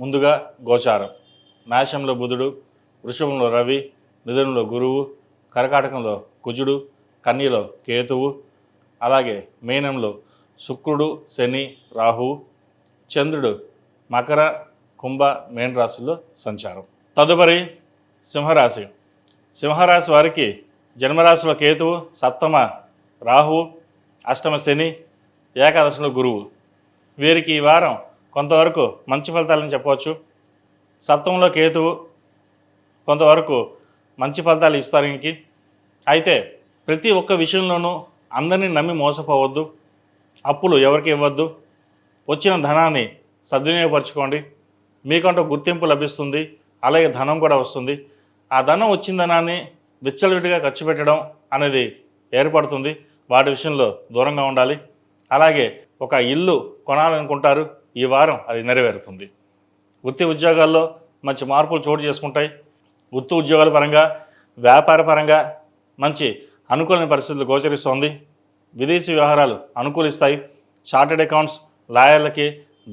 ముందుగా గోచారం. మేషంలో బుధుడు వృషభంలో రవి మిథునంలో గురువు కర్కాటకంలో కుజుడు కన్యలో కేతువు అలాగే మీనంలో శుక్రుడు శని రాహువు చంద్రుడు మకర కుంభ మేన రాశుల్లో సంచారం. తదుపరి సింహరాశి. సింహరాశి వారికి జన్మరాశిలో కేతువు సప్తమ రాహువు అష్టమ శని ఏకాదశిలో గురువు. వీరికి ఈ వారం కొంతవరకు మంచి ఫలితాలని చెప్పవచ్చు. సప్తంలో కేతువు కొంతవరకు మంచి ఫలితాలు ఇస్తారు ఇంకి అయితే ప్రతి ఒక్క విషయంలోనూ అందరినీ నమ్మి మోసపోవద్దు. అప్పులు ఎవరికి ఇవ్వద్దు. వచ్చిన ధనాన్ని సద్వినియోగపరచుకోండి. మీకంటూ గుర్తింపు లభిస్తుంది. అలాగే ధనం కూడా వస్తుంది. ఆ ధనం వచ్చిన ధనాన్ని విచ్చలవిడిగా ఖర్చు పెట్టడం అనేది ఏర్పడుతుంది. వాటి విషయంలో దూరంగా ఉండాలి. అలాగే ఒక ఇల్లు కొనాలనుకుంటారు. ఈ వారం అది నెరవేరుతుంది. వృత్తి ఉద్యోగాల్లో మంచి మార్పులు చోటు చేసుకుంటాయి. వృత్తి ఉద్యోగాల పరంగా వ్యాపార పరంగా మంచి అనుకూలమైన పరిస్థితులు గోచరిస్తోంది. విదేశీ వ్యవహారాలు అనుకూలిస్తాయి. చార్టెడ్ అకౌంట్స్ లాయర్లకి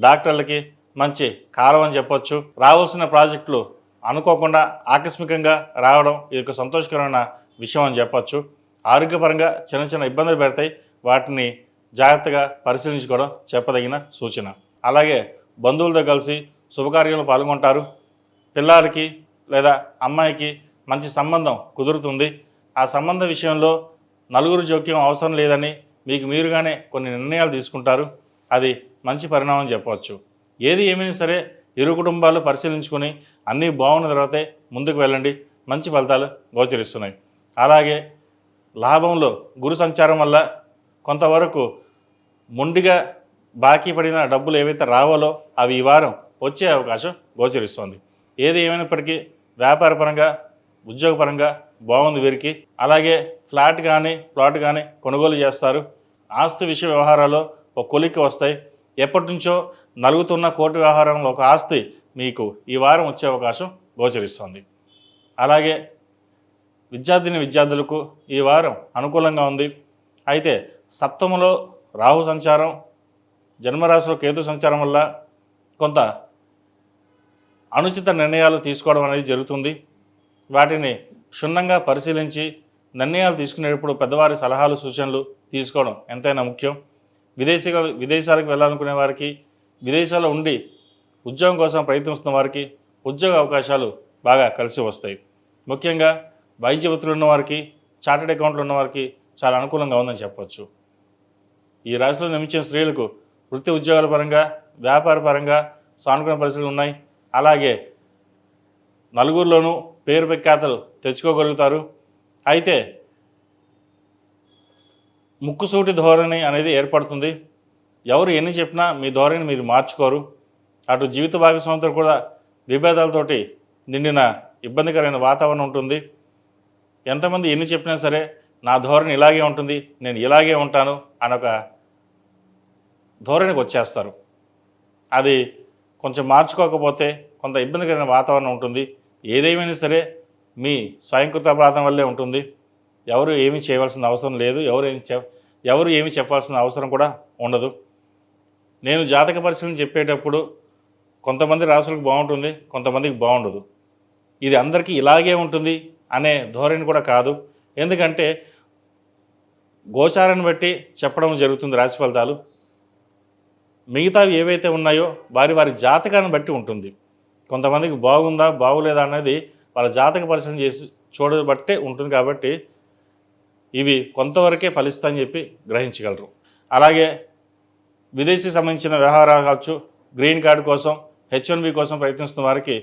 డాక్టర్లకి మంచి కాలం అని చెప్పొచ్చు. రావాల్సిన ప్రాజెక్టులు అనుకోకుండా ఆకస్మికంగా రావడం ఇది ఒక సంతోషకరమైన విషయం అని చెప్పొచ్చు. ఆరోగ్యపరంగా చిన్న చిన్న ఇబ్బందులు పెడతాయి. వాటిని జాగ్రత్తగా పరిశీలించుకోవడం చెప్పదగిన సూచన. అలాగే బంధువులతో కలిసి శుభకార్యంలో పాల్గొంటారు. పిల్లాడికి లేదా అమ్మాయికి మంచి సంబంధం కుదురుతుంది. ఆ సంబంధ విషయంలో నలుగురు జోక్యం అవసరం లేదని మీకు మీరుగానే కొన్ని నిర్ణయాలు తీసుకుంటారు. అది మంచి పరిణామం చెప్పవచ్చు. ఏది ఏమైనా సరే ఇరు కుటుంబాలు పరిశీలించుకొని అన్నీ బాగున్న తర్వాతే ముందుకు వెళ్ళండి. మంచి ఫలితాలు గోచరిస్తున్నాయి. అలాగే లాభంలో గురు సంచారం వల్ల కొంతవరకు మొండిగా బాకీ పడిన డబ్బులు ఏవైతే రావాలో అవి ఈ వారం వచ్చే అవకాశం గోచరిస్తోంది. ఏది ఏమైనప్పటికీ వ్యాపారపరంగా ఉద్యోగపరంగా బాగుంది వీరికి. అలాగే ఫ్లాట్ కానీ ప్లాట్ కానీ కొనుగోలు చేస్తారు. ఆస్తి విషయ వ్యవహారాల్లో ఒక కొలిక్కి వస్తాయి. ఎప్పటి నుంచో నలుగుతున్న కోర్టు వ్యవహారంలో ఒక ఆస్తి మీకు ఈ వారం వచ్చే అవకాశం గోచరిస్తోంది. అలాగే విద్యార్థిని విద్యార్థులకు ఈ వారం అనుకూలంగా ఉంది. అయితే సప్తములో రాహు సంచారం జన్మరాశిలో కేతు సంచారం వల్ల కొంత అనుచిత నిర్ణయాలు తీసుకోవడం అనేది జరుగుతుంది. వాటిని క్షుణ్ణంగా పరిశీలించి నిర్ణయాలు తీసుకునేటప్పుడు పెద్దవారి సలహాలు సూచనలు తీసుకోవడం ఎంతైనా ముఖ్యం. విదేశీ విదేశాలకు వెళ్ళాలనుకునే వారికి విదేశాల్లో ఉండి ఉద్యోగం కోసం ప్రయత్నిస్తున్న వారికి ఉద్యోగ అవకాశాలు బాగా కలిసి వస్తాయి. ముఖ్యంగా వైద్య వృత్తులు ఉన్నవారికి చార్టెడ్ అకౌంట్లు ఉన్నవారికి చాలా అనుకూలంగా ఉందని చెప్పవచ్చు ఈ రాశిలో నిర్మించిన స్త్రీలకు వృత్తి ఉద్యోగాల పరంగా వ్యాపార పరంగా సానుకూల పరిస్థితులు ఉన్నాయి. అలాగే నలుగురిలోనూ పేరు ప్రఖ్యాతలు తెచ్చుకోగలుగుతారు. అయితే ముక్కుసూటి ధోరణి అనేది ఏర్పడుతుంది. ఎవరు ఎన్ని చెప్పినా మీ ధోరణి మీరు మార్చుకోరు. అటు జీవిత భాగస్వామితో కూడా విభేదాలతోటి నిండిన ఇబ్బందికరమైన వాతావరణం ఉంటుంది. ఎంతమంది ఎన్ని చెప్పినా సరే నా ధోరణి ఇలాగే ఉంటుంది నేను ఇలాగే ఉంటాను అనొక ధోరణికి వచ్చేస్తారు. అది కొంచెం మార్చుకోకపోతే కొంత ఇబ్బందికరమైన వాతావరణం ఉంటుంది. ఏదేమైనా సరే మీ స్వయంకృత అపరాధం వల్లే ఉంటుంది. ఎవరు ఏమీ చేయవలసిన అవసరం లేదు. ఎవరు ఏమి చె ఎవరు ఏమి చెప్పాల్సిన అవసరం కూడా ఉండదు. నేను జాతక పరిశీలన చెప్పేటప్పుడు కొంతమంది రాసులకు బాగుంటుంది కొంతమందికి బాగుండదు. ఇది అందరికీ ఇలాగే ఉంటుంది అనే ధోరణి కూడా కాదు. ఎందుకంటే గోచారాన్ని బట్టి చెప్పడం జరుగుతుంది రాశి ఫలితాలు. మిగతావి ఏవైతే ఉన్నాయో వారి వారి జాతకాన్ని బట్టి ఉంటుంది. కొంతమందికి బాగుందా బాగులేదా అనేది వాళ్ళ జాతక పరిశీలన చేసి చూడబట్టే ఉంటుంది కాబట్టి ఇవి కొంతవరకే ఫలిస్తాయని చెప్పి గ్రహించగలరు. అలాగే విదేశీ సంబంధించిన వ్యవహారాలు కావచ్చు గ్రీన్ కార్డు కోసం హెచ్ వన్ బి కోసం ప్రయత్నిస్తున్న వారికి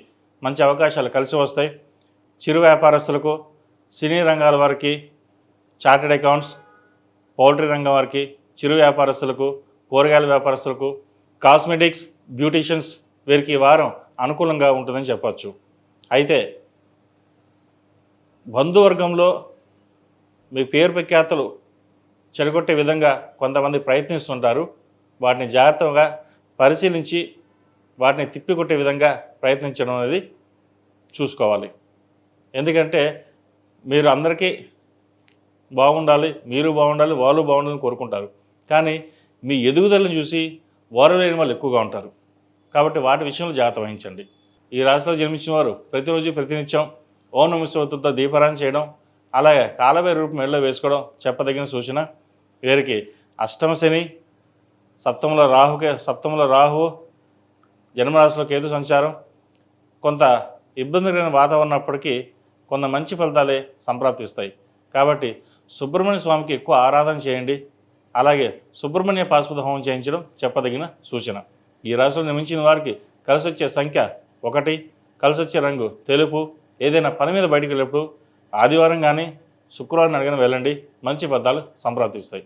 మంచి అవకాశాలు కలిసి వస్తాయి. చిరు వ్యాపారస్తులకు సినీ రంగాల వారికి చార్టెడ్ అకౌంట్స్ పౌల్ట్రీ రంగం వారికి చిరు వ్యాపారస్తులకు కూరగాయల వ్యాపారస్తులకు కాస్మెటిక్స్ బ్యూటీషియన్స్ వీరికి ఈ వారం అనుకూలంగా ఉంటుందని చెప్పచ్చు. అయితే బంధువర్గంలో మీ పేరు ప్రఖ్యాతలు చెడగొట్టే విధంగా కొంతమంది ప్రయత్నిస్తుంటారు. వాటిని జాగ్రత్తగా పరిశీలించి వాటిని తిప్పికొట్టే విధంగా ప్రయత్నించడం అనేది చూసుకోవాలి. ఎందుకంటే మీరు అందరికీ బాగుండాలి మీరు బాగుండాలి వాళ్ళు బాగుండాలని కోరుకుంటారు. కానీ మీ ఎదుగుదలను చూసి వారు లేని వాళ్ళు ఎక్కువగా ఉంటారు. కాబట్టి వాటి విషయంలో జాగ్రత్త వహించండి. ఈ రాశిలో జన్మించిన వారు ప్రతిరోజు ప్రతినిత్యం ఓం నమస్వతుతో దీపారాయణ చేయడం అలాగే కాలవే రూపం మెడలో వేసుకోవడం చెప్పదగిన సూచన. వీరికి అష్టమ శని సప్తముల రాహుకే సప్తముల రాహు జన్మరాశిలో కేతు సంచారం. కొంత ఇబ్బందికరమైన వాతావరణం ఉన్నప్పటికీ కొంత మంచి ఫలితాలే సంప్రాప్తిస్తాయి. కాబట్టి సుబ్రహ్మణ్య స్వామికి ఎక్కువ ఆరాధన చేయండి. అలాగే సుబ్రహ్మణ్య పాశుపత హోమం చేయించడం చెప్పదగిన సూచన. ఈ రాశిలో నిర్మించిన వారికి కలిసి వచ్చే సంఖ్య ఒకటి కలిసి వచ్చే రంగు తెలుపు. ఏదైనా పని మీద బయటికి వెళ్ళినప్పుడు ఆదివారం కానీ శుక్రవారం అడిగిన వెళ్ళండి. మంచి ఫలితాలు సంప్రాప్తిస్తాయి.